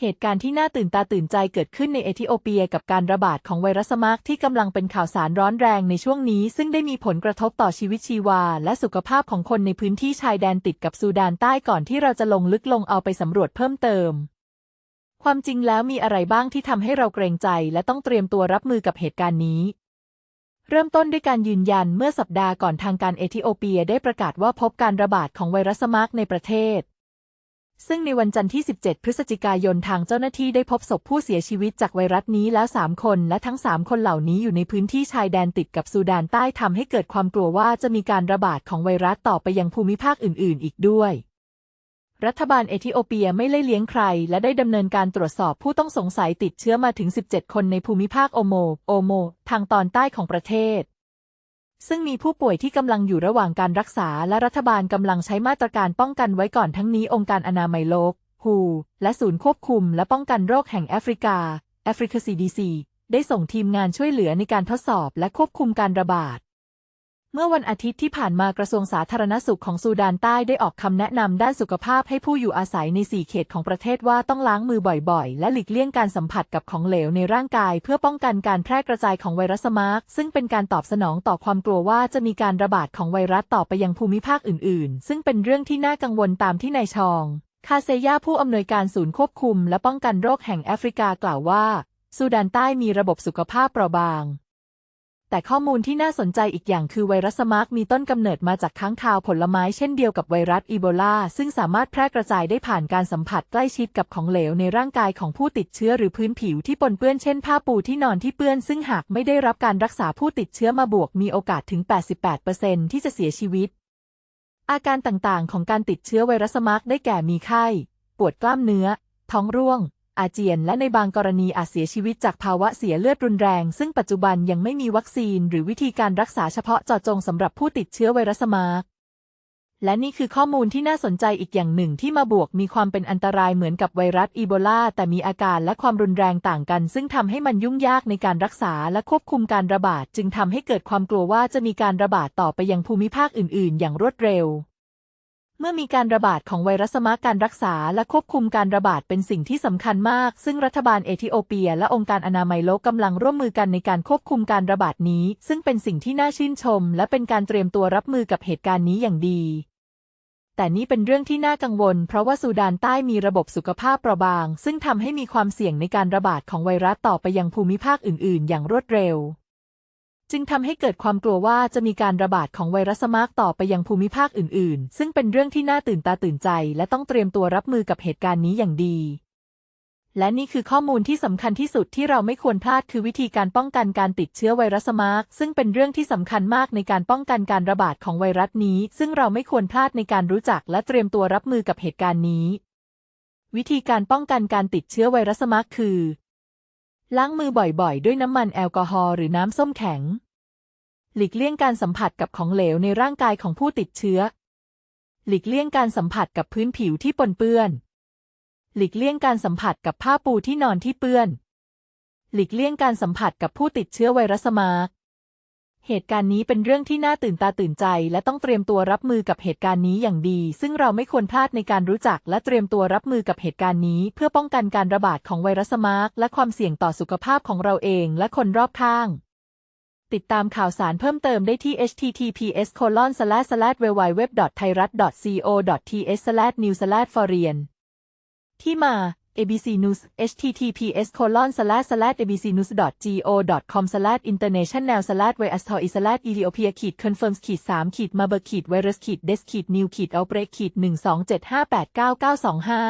เหตุการณ์ที่น่าตื่นตาตื่นใจเกิดขึ้นในเอธิโอเปียกับการระบาดของไวรัสมาร์กที่กำลังเป็นข่าวสารร้อนแรงในช่วงนี้ ซึ่งได้มีผลกระทบต่อชีวิตชีวา และสุขภาพของคนในพื้นที่ชายแดนติดกับซูดานใต้ก่อนที่เราจะลงลึกลงเอาไปสำรวจเพิ่มเติม ความจริงแล้วมีอะไรบ้างที่ทำให้เราเกรงใจ และต้องเตรียมตัวรับมือกับเหตุการณ์นี้เริ่มต้นด้วยการยืนยันเมื่อสัปดาห์ก่อนทางการเอธิโอเปียได้ประกาศว่าพบการระบาดของไวรัสมาร์กในประเทศ ซึ่งในวันจันทร์ที่ 17 พฤศจิกายนทางเจ้าหน้าที่ได้พบศพผู้เสียชีวิตจากไวรัสนี้แล้ว 3 คน และทั้ง 3 คนเหล่านี้อยู่ในพื้นที่ชายแดนติดกับซูดานใต้ทำให้เกิดความกลัวว่าจะมีการระบาดของไวรัสต่อไปยังภูมิภาคอื่น ๆ อีกด้วย รัฐบาลเอธิโอเปียไม่เล่เลี้ยงใคร และได้ดำเนินการตรวจสอบผู้ต้องสงสัยติดเชื้อมาถึง 17 คนในภูมิภาคโอโม โอโม ทางตอนใต้ของประเทศ ซึ่งมีผู้ป่วยที่กำลังอยู่ระหว่างการรักษา และรัฐบาลกำลังใช้มาตรการป้องกันไว้ก่อนทั้งนี้องค์การอนามัยโลก WHO และศูนย์ควบคุม และป้องกันโรคแห่งแอฟริกา (Africa CDC ได้ส่งทีมงานช่วยเหลือในการทดสอบและควบคุมการระบาด เมื่อวันอาทิตย์ที่ผ่านมากระทรวงสาธารณสุขของซูดานใต้ได้ออกคำแนะนำด้านสุขภาพให้ผู้อยู่อาศัยใน 4 เขตของประเทศว่าต้องล้างมือบ่อยๆ และหลีกเลี่ยงการสัมผัสกับของเหลวในร่างกาย เพื่อป้องกันการแพร่กระจายของไวรัสมาร์กซึ่งเป็นการตอบสนองต่อความกลัวว่าจะมีการระบาดของไวรัสต่อไปยังภูมิภาคอื่นๆ ซึ่งเป็นเรื่องที่น่ากังวลตามที่นายชอง คาเซยาผู้อำนวยการศูนย์ควบคุม และป้องกันโรคแห่งแอฟริกากล่าวว่าซูดานใต้มีระบบสุขภาพเปราะบาง แต่ข้อมูลที่น่าสนใจอีกอย่างคือไวรัสมาร์กมีต้นกำเนิดมาจากค้างคาวผลไม้เช่นเดียวกับไวรัสอีโบลา ซึ่งสามารถแพร่กระจายได้ผ่านการสัมผัสใกล้ชิดกับของเหลวในร่างกายของผู้ติดเชื้อหรือพื้นผิวที่ปนเปื้อนเช่นผ้าปูที่นอนที่เปื้อน ซึ่งหากไม่ได้รับการรักษาผู้ติดเชื้อมาบวกมีโอกาสถึง 88%ที่จะเสียชีวิต อาการต่างๆ ของการติดเชื้อไวรัสมาร์กได้แก่มีไข้ ปวดกล้ามเนื้อ ท้องร่วง อาเจียน และในบางกรณีอาจเสียชีวิตจากภาวะเสียเลือดรุนแรง ซึ่งปัจจุบันยังไม่มีวัคซีน หรือวิธีการรักษาเฉพาะเจาะจงสำหรับผู้ติดเชื้อไวรัสมาร์กและนี่คือข้อมูลที่น่าสนใจอีกอย่างหนึ่งที่มาบวกมีความเป็นอันตรายเหมือนกับไวรัสอีโบลา แต่มีอาการและความรุนแรงต่างกัน ซึ่งทำให้มันยุ่งยากในการรักษาและควบคุมการระบาด จึงทำให้เกิดความกลัวว่าจะมีการระบาดต่อไปยังภูมิภาคอื่น ๆ อย่างรวดเร็ว เมื่อมีการระบาดของไวรัสมากการรักษาและควบคุมการระบาดเป็นสิ่งที่สำคัญมาก ซึ่งรัฐบาลเอธิโอเปีย และองค์การอนามัยโลกกำลังร่วมมือกันในการควบคุมการระบาดนี้ ซึ่งเป็นสิ่งที่น่าชื่นชม และเป็นการเตรียมตัวรับมือกับเหตุการณ์นี้อย่างดี แต่นี่เป็นเรื่องที่น่ากังวล เพราะว่าซูดานใต้มีระบบสุขภาพเปราะบาง ซึ่งทำให้มีความเสี่ยงในการระบาดของไวรัสต่อไปยังภูมิภาคอื่น ๆ อย่างรวดเร็ว จึงทำให้เกิดความกลัวว่าจะมีการระบาดของไวรัสมาร์กต่อไปยังภูมิภาคอื่นๆ ซึ่งเป็นเรื่องที่น่าตื่นตาตื่นใจ และต้องเตรียมตัวรับมือกับเหตุการณ์นี้อย่างดี และนี่คือข้อมูลที่สำคัญที่สุดที่เราไม่ควรพลาดคือวิธีการป้องกันการติดเชื้อไวรัสมาร์กซึ่งเป็นเรื่องที่สำคัญมากในการป้องกันการระบาดของไวรัสนี้ ซึ่งเราไม่ควรพลาดในการรู้จักและเตรียมตัวรับมือกับเหตุการณ์นี้วิธีการป้องกันการติดเชื้อไวรัสมาร์กคือ ล้างมือบ่อยๆ ด้วยน้ำมันแอลกอฮอล์หรือน้ำส้มแข็ง หลีกเลี่ยงการสัมผัสกับของเหลวในร่างกายของผู้ติดเชื้อ หลีกเลี่ยงการสัมผัสกับพื้นผิวที่ปนเปื้อน หลีกเลี่ยงการสัมผัสกับผ้าปูที่นอนที่เปื้อน หลีกเลี่ยงการสัมผัสกับผู้ติดเชื้อไวรัสมาร์ก เหตุการณ์นี้เป็นเรื่องที่น่าตื่นตาตื่นใจ และต้องเตรียมตัวรับมือกับเหตุการณ์นี้อย่างดี ซึ่งเราไม่ควรพลาดในการรู้จัก และเตรียมตัวรับมือกับเหตุการณ์นี้ เพื่อป้องกันการระบาดของไวรัสมาร์กและความเสี่ยงต่อสุขภาพของเราเองและคนรอบข้าง ติดตามข่าวสารเพิ่มเติมได้ที่ https colon slash slash w w w t h a i r a t co th news f o r i a n ที่มา ABC News https colon slash slash abcnews go com slash international slash vstor slash ethiopia ขีด confirms ขีดสามขีดมาเบอร์ขีด virus ขีด des ขีด new ขีด outbreak ขีดหนึ่งสองเจ็ดห้าแปดเก้าเก้าสองห้า